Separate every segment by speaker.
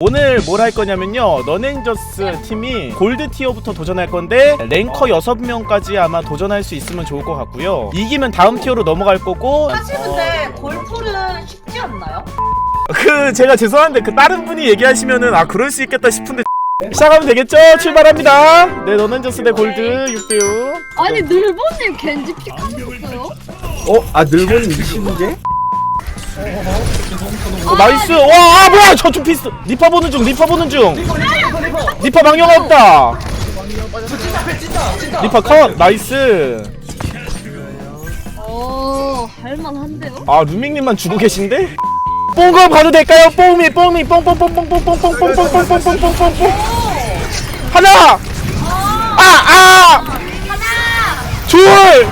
Speaker 1: 오늘 뭘 할 거냐면요 너넨저스 팀이 골드 티어부터 도전할 건데 랭커 6명까지 아마 도전할 수 있으면 좋을 것 같고요 이기면 다음 티어로 넘어갈 거고
Speaker 2: 사실 근데 골프는 쉽지 않나요?
Speaker 1: 그 제가 죄송한데 그 다른 분이 얘기하시면은 아 그럴 수 있겠다 싶은데 시작하면 되겠죠? 출발합니다 네 너넨저스 대 골드 6대6
Speaker 3: 아니 늘보님 겐지 픽하셨어요?
Speaker 4: 어? 아 늘보니 미친게?
Speaker 1: 어, 나이스 와 아, 뭐야 저 투피스 리파 보는 중 리파 보는 중 리파 방영 없다 리파 컷 나이스
Speaker 3: 어 할만한데요?
Speaker 1: 아 루밍님만 주고 계신데? 뽕거 봐도 될까요? 뽕미 뽕미 뽕뽕뽕뽕뽕뽕뽕뽕뽕뽕뽕뽕뽕뽕뽕뽕 하나 아아 둘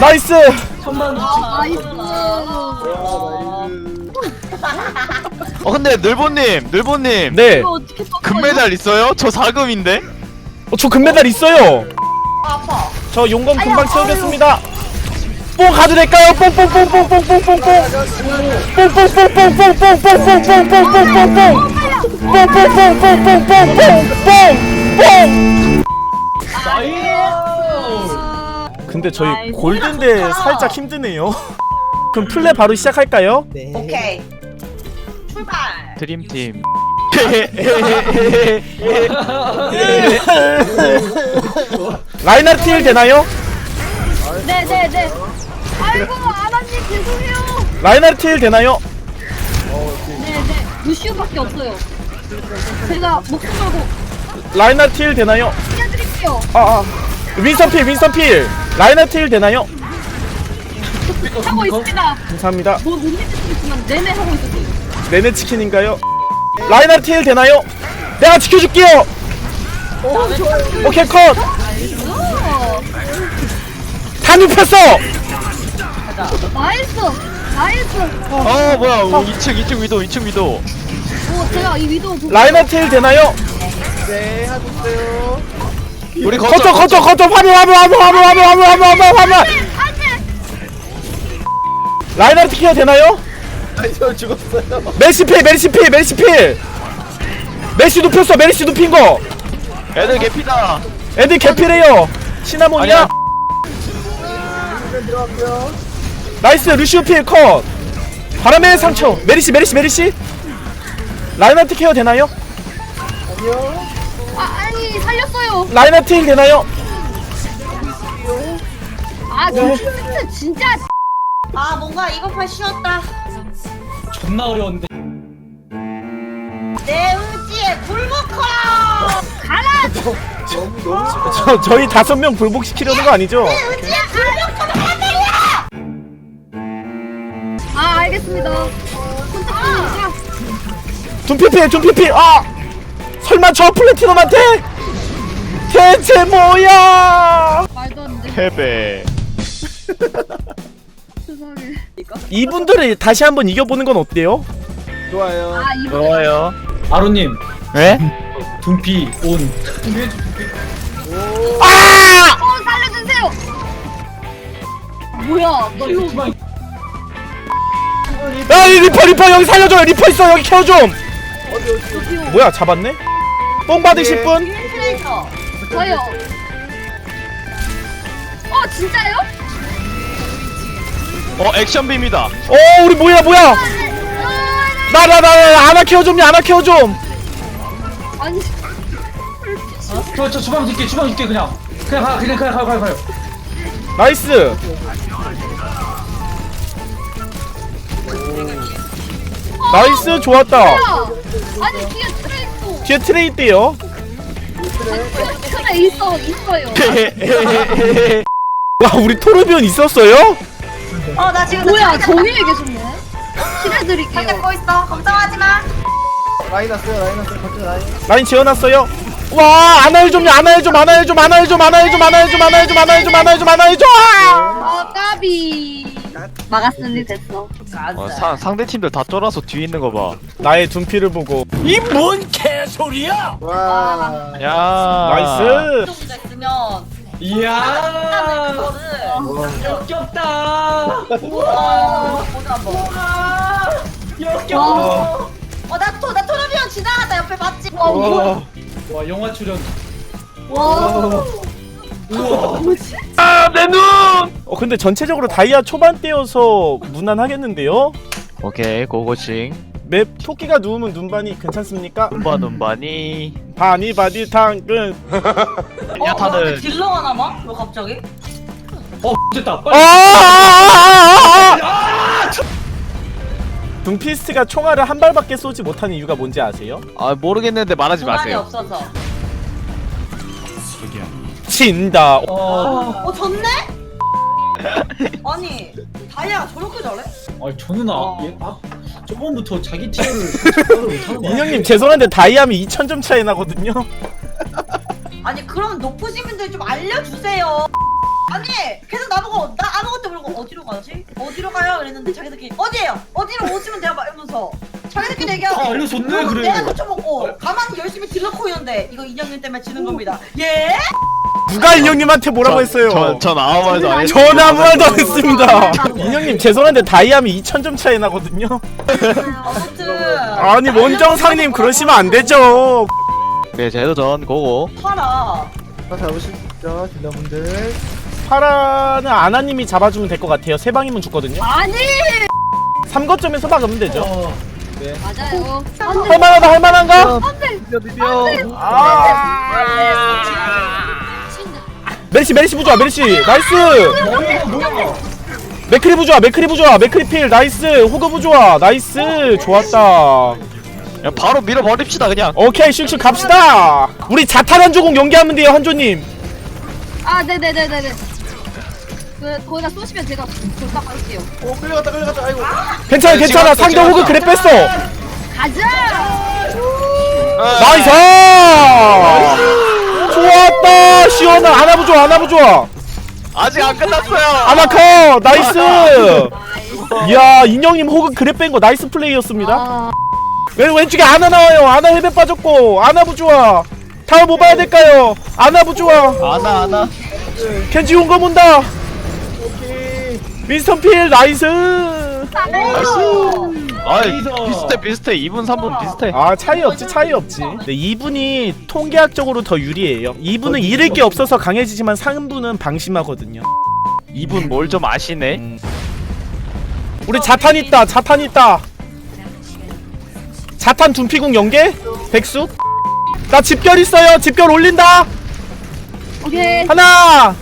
Speaker 1: 나이스
Speaker 3: 나이스
Speaker 5: 어 근데 늘보님 늘보님
Speaker 1: 네
Speaker 3: 이거 어떻게 바꿔요?
Speaker 5: 금메달 있어요? 저 4금인데?
Speaker 1: 어, 저 금메달 있어요
Speaker 2: 아파.
Speaker 1: 저 용검 금방 채우겠습니다 뽕 가도 될까요? 뽕뽕뽕뽕뽕뽕뽕뽕 뽕 뽕뽕뽕뽕뽕뽕뽕뽕뽕뽕뽕 뽕뽕뽕뽕뽕뽕뽕뽕 근데 저희 골든데 살짝 힘드네요 그럼 플레 바로 시작할까요?
Speaker 4: 네.
Speaker 2: 오케이. 출발.
Speaker 5: 드림팀
Speaker 1: 라인하르트 힐 되나요?
Speaker 3: 네네네 아이고 아나님 죄송해요
Speaker 1: 라인하르트 힐 되나요?
Speaker 3: 네네 루시우밖에 없어요 제가 목숨 걸고
Speaker 1: 라인하르트 힐 되나요?
Speaker 3: 뛰어드릴게요
Speaker 1: 아, 아. 윈선 필 윈선 필. 라인하르트 힐 되나요?
Speaker 3: 하고 있습니다.
Speaker 1: 감사합니다.
Speaker 3: 뭐못 믿을 수 있지만 내내 하고 있었어요
Speaker 1: 내내 치킨인가요? 라인하르트 힐 되나요? 내가 지켜줄게요! 오케이 컷! 다 눕혔어!
Speaker 3: 나이스! 나이스!
Speaker 5: 어 뭐야. 2층 2층 위도 2층 위도.
Speaker 3: 오 제가 이 위도 보고
Speaker 1: 힐 되나요?
Speaker 4: 네 하고 있어요
Speaker 5: 우리
Speaker 1: 거쳐 거쳐 거쳐 화물 화물 화물 화물 화물 화물 화물 화물 화물
Speaker 3: 안돼
Speaker 1: 라인하르트 힐 되나요?
Speaker 4: 아니 저 죽었어요.
Speaker 1: 메르시 필 메르시 필 메르시 필. 메르시 눕혔어 메르시 눕힌 거.
Speaker 5: 애들 개피다.
Speaker 1: 애들 개필해요. 시나몬이야?
Speaker 5: 아니야.
Speaker 4: 화면
Speaker 1: 나이스 루시오 필컷. 바람의 상처. 메리시 메리시 메리시. 라인하르트 케어 되나요?
Speaker 4: 아니요.
Speaker 3: 아 아니 살렸어요
Speaker 1: 라인하르트 힐 되나요?
Speaker 3: 아 진짜 진짜
Speaker 2: 아 뭔가 이번 판 쉬웠다.
Speaker 6: 존나 어려운데
Speaker 2: 내 의지에 굴복하라.
Speaker 3: 가라
Speaker 4: 너무 너무
Speaker 1: 저, 저희 다섯 명 불복시키려는 거 아니죠?
Speaker 2: 의지에 굴복하라 말이야.
Speaker 3: 아 알겠습니다 선택합니다
Speaker 1: 둠피필 둠피필 아! 설마 저 플래티넘한테? 대체 뭐야?
Speaker 3: 말도 안 돼.
Speaker 5: 패배.
Speaker 3: 세상에
Speaker 1: 이분들을 다시 한번 이겨보는 건 어때요?
Speaker 4: 좋아요.
Speaker 3: 아 이거
Speaker 5: 좋아요.
Speaker 6: 아로님.
Speaker 5: 네?
Speaker 6: 둠피 온.
Speaker 1: 아!
Speaker 3: 어 살려주세요. 뭐야 너 이거
Speaker 6: 주방
Speaker 1: 야, 이 리퍼 리퍼 여기 살려줘요. 리퍼 있어. 여기 케어 좀.
Speaker 4: 어디 어디
Speaker 3: 저기요
Speaker 1: 뭐야 잡았네? 뽕 받으실 분?
Speaker 2: 트레이서.
Speaker 3: 저요. 어 진짜요?
Speaker 5: 어 액션빔이다.
Speaker 1: 어 우리 뭐야 뭐야?
Speaker 3: 아,
Speaker 1: 나나 나 아나 케어 좀요 아나 케어 좀.
Speaker 3: 아니.
Speaker 6: 저, 저 주방 줄게 주방 줄게 그냥. 그냥 가 그냥 그냥 가요 가요 가요.
Speaker 1: 나이스. 나이스 좋았다.
Speaker 3: 야 아니 뒤에 트레 있어
Speaker 1: 뒤에 트레이 있대요
Speaker 3: 트레 있어 있어요.
Speaker 1: 와 우리 토르비온 있었어요?
Speaker 2: 어 나 지금
Speaker 3: 뭐야 저 위에 계셨네? 킬해드릴게요.
Speaker 2: 잡고 있어. 걱정하지 마.
Speaker 4: 라인 왔어요 라인 왔어요. 거쳐 라인.
Speaker 1: 라인 지어놨어요? 와 아나일 좀요 아나일 좀 아나일 좀 아나일 좀 아나일 좀 아나일 좀 아나일 좀 아나일 좀 아나일 좀 아나일 좀!
Speaker 3: 아 까비. 막았으니 됐어
Speaker 5: 어, 사, 상대 팀들 다 쫄아서 뒤에 있는 거 봐.
Speaker 1: 나의 둔피를 보고.
Speaker 4: 와.
Speaker 5: 야.
Speaker 1: 나이스.
Speaker 2: 있으면
Speaker 6: 이야.
Speaker 2: 그거를
Speaker 6: 역겹다.
Speaker 2: 어, 보자 한번.
Speaker 6: 역겨워
Speaker 2: 어나 토, 나 토르비언 지나갔다. 옆에 봤지?
Speaker 3: 와, 우와.
Speaker 6: 와 영화 출연.
Speaker 3: 와.
Speaker 6: 우와
Speaker 1: 어 근데 전체적으로 다이아 초반대여서 무난하겠는데요?
Speaker 5: 오케이 고고싱
Speaker 1: 맵 토끼가 누우면 눈반이 괜찮습니까?
Speaker 5: 눈바 눈바니
Speaker 1: 바니 바디 당근
Speaker 2: 어?
Speaker 5: 야타는-
Speaker 2: 근데 딜러가 남아? 왜 갑자기?
Speaker 6: 어 됐다
Speaker 1: 아!
Speaker 6: 빨리
Speaker 1: 둠피스트가 총알을 한 발밖에 쏘지 못하는 이유가 뭔지 아세요?
Speaker 5: 아 모르겠는데 말하지 마세요
Speaker 2: 없어서
Speaker 1: 진다
Speaker 2: 어어 졌네? 아니 다이아가 저렇게 잘해?
Speaker 6: 아니 저 누나
Speaker 2: 어.
Speaker 6: 얘 아, 저번부터 자기 티어를 제대로 못하는 거야
Speaker 1: 인형님 죄송한데 다이아면 2000점 차이 나거든요
Speaker 2: 아니 그러면 높으신 분들 좀 알려주세요 아니 계속 나보고 나 아무것도 모르고 어디로 가지? 어디로 가요? 이랬는데 자기들끼리 어디에요? 어디로 오시면 돼요? 막 이러면서 자기들끼리 얘기하고
Speaker 6: 아, 알려줬네, 그래.
Speaker 2: 내가 놓쳐먹고 가만히 열심히 딜러코 있는데 이거 인형님 때문에 지는 겁니다 예?
Speaker 1: 누가 인형님한테 뭐라고 했어요?
Speaker 5: 전, 전 아무 말도 안 했어요.
Speaker 1: 전 아무 말도 안 했습니다. 인형님 죄송한데 다이아면 2000점 차이 나거든요.
Speaker 2: 아무튼
Speaker 1: 아니 원정상님 그러시면 안 되죠.
Speaker 5: 네 제도 전 고고.
Speaker 2: 팔아.
Speaker 4: 다 잡으시죠 딜러분들.
Speaker 1: 파라는 아나님이 잡아주면 될 것 같아요. 세 방이면 죽거든요.
Speaker 3: 아니!
Speaker 1: 3거점에서 막으면 되죠.
Speaker 6: 어,
Speaker 3: 맞아요. 안 돼.
Speaker 1: 할만하다 할만한가?
Speaker 3: 안 돼.
Speaker 4: 비벼 비벼
Speaker 1: 메리시 메리시 부좋아 메리시. 나이스! 맥크리 부좋아 맥크리 부좋아 맥크리 필. 나이스. 호그 부좋아 나이스. 좋았다.
Speaker 5: 그냥 바로 밀어버립시다 그냥.
Speaker 1: 오케이 슉슉 갑시다. 우리 자탄 한조공 연기하면 돼요 한조님.
Speaker 3: 아, 네네네네네. 그, 거기다 쏘시면 제가 돌딱 할게요.
Speaker 4: 오 끌려갔다 끌려갔다. 아이고.
Speaker 1: 괜찮아
Speaker 5: 네,
Speaker 1: 괜찮아. 상대. 호그 그래 뺐어.
Speaker 3: 가자!
Speaker 1: 나이스 좋았다 시원한 아나 부 좋아 아나 부 좋아
Speaker 5: 아직 안 끝났어요.
Speaker 1: 아나커! 나이스! 이야 인형님 호그 그래 뺀 거 나이스 플레이였습니다.
Speaker 3: 아,
Speaker 1: 왼, 왼쪽에 아나 나와요. 아나 헬멧 빠졌고. 아나 부 좋아 다음 뭐 봐야 될까요? 아나 부 좋아
Speaker 5: 아나 아나.
Speaker 1: 켄지 용거 문다.
Speaker 4: 오케이.
Speaker 1: 윈스턴 필 나이스
Speaker 5: 아이. 비슷해 비슷해. 2분 3분 비슷해.
Speaker 1: 아 차이 없지 차이 없지. 네, 2분이 통계학적으로 더 유리해요. 2분은 잃을 게 없어서 강해지지만 3분은 방심하거든요.
Speaker 5: 2분 뭘 좀 아시네?
Speaker 1: 음. 우리 자탄 있다 자탄 있다. 자탄 둔피궁 연계? 백수? 나 집결 있어요. 집결 올린다.
Speaker 3: 오케이.
Speaker 1: 하나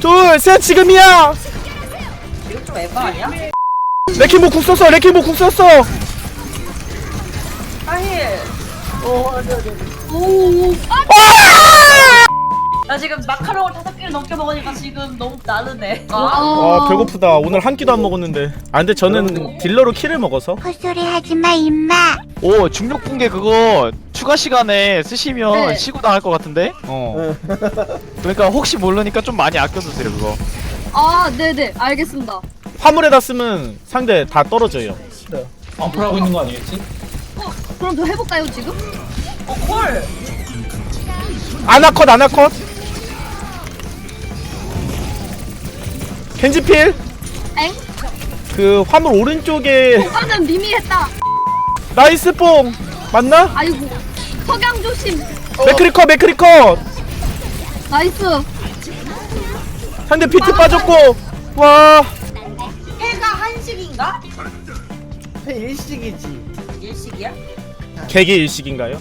Speaker 1: 둘 셋 지금이야.
Speaker 2: 이거 좀 에바 아니야?
Speaker 1: 레킹보 궁 썼어 레킹보 궁 썼어
Speaker 2: 아힐
Speaker 3: 오, 아,
Speaker 2: 나 지금 마카롱을 다섯 개를 넘게 먹으니까 지금 너무 나르네 아,
Speaker 1: 아 배고프다 오늘 한 끼도 안 먹었는데 아 근데 저는 딜러로 키를 먹어서
Speaker 7: 헛소리 하지 마 임마
Speaker 5: 오 중력 붕괴 그거 추가 시간에 쓰시면
Speaker 3: 네.
Speaker 5: 시고 당할 것 같은데
Speaker 1: 어
Speaker 5: 그러니까 혹시 모르니까 좀 많이 아껴두세요 그거
Speaker 3: 아, 네네. 알겠습니다.
Speaker 1: 화물에다 쓰면 상대 다 떨어져요
Speaker 6: 방풀하고 있는 거 아니겠지?
Speaker 3: 그럼 저 해볼까요, 지금?
Speaker 2: 어 콜!
Speaker 1: 아나컷 아나컷 겐지필
Speaker 3: 엥?
Speaker 1: 그 화물 오른쪽에
Speaker 3: 방금 미미했다.
Speaker 1: 나이스 뽕 맞나?
Speaker 3: 아이고. 석양 조심.
Speaker 1: 맥크리컷 맥크리컷
Speaker 3: 나이스.
Speaker 1: 상대 피트 빠졌고 와
Speaker 2: 한식인가?
Speaker 4: 일식이지
Speaker 2: 일식이야?
Speaker 1: 개개 일식인가요?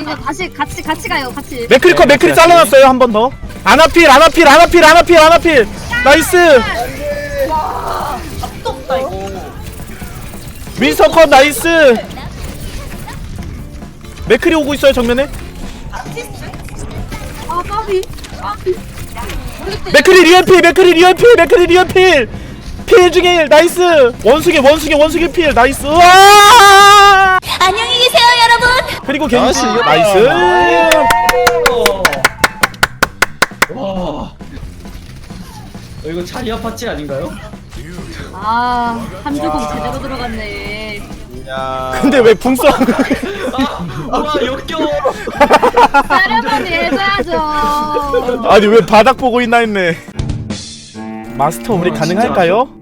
Speaker 3: 이거 다시 같이 같이 가요, 같이.
Speaker 1: 맥크리컷
Speaker 5: 네,
Speaker 1: 맥크리
Speaker 5: 다시.
Speaker 1: 잘라놨어요 한 번 더 아나필 아나필 아나필 아나필 아나필 나이스
Speaker 2: 답도 없다 이거
Speaker 1: 윈스턴 컷 나이스 맥크리 오고 있어요 정면에
Speaker 2: 아티스트?
Speaker 3: 아, 까비. 까비.
Speaker 1: 맥크리 리얼필 맥크리 리얼필 맥크리 리얼필 필 중에 일. 나이스. 원숭이 원숭이 원숭이 필. 나이스. 와!
Speaker 7: 안녕히 계세요 여러분.
Speaker 1: 그리고 겐지.
Speaker 5: 나이스.
Speaker 1: 나이스.
Speaker 6: 와. 어, 이거 자리 아 파티 아닌가요?
Speaker 3: 아, 함주공 제대로 들어갔네.
Speaker 4: 야.
Speaker 1: 근데 왜 붕써
Speaker 6: 와 역겨워
Speaker 3: 세레머니 해줘야죠.
Speaker 1: 아니 왜 바닥 보고 있나 했네. 마스터 우리 가능할까요?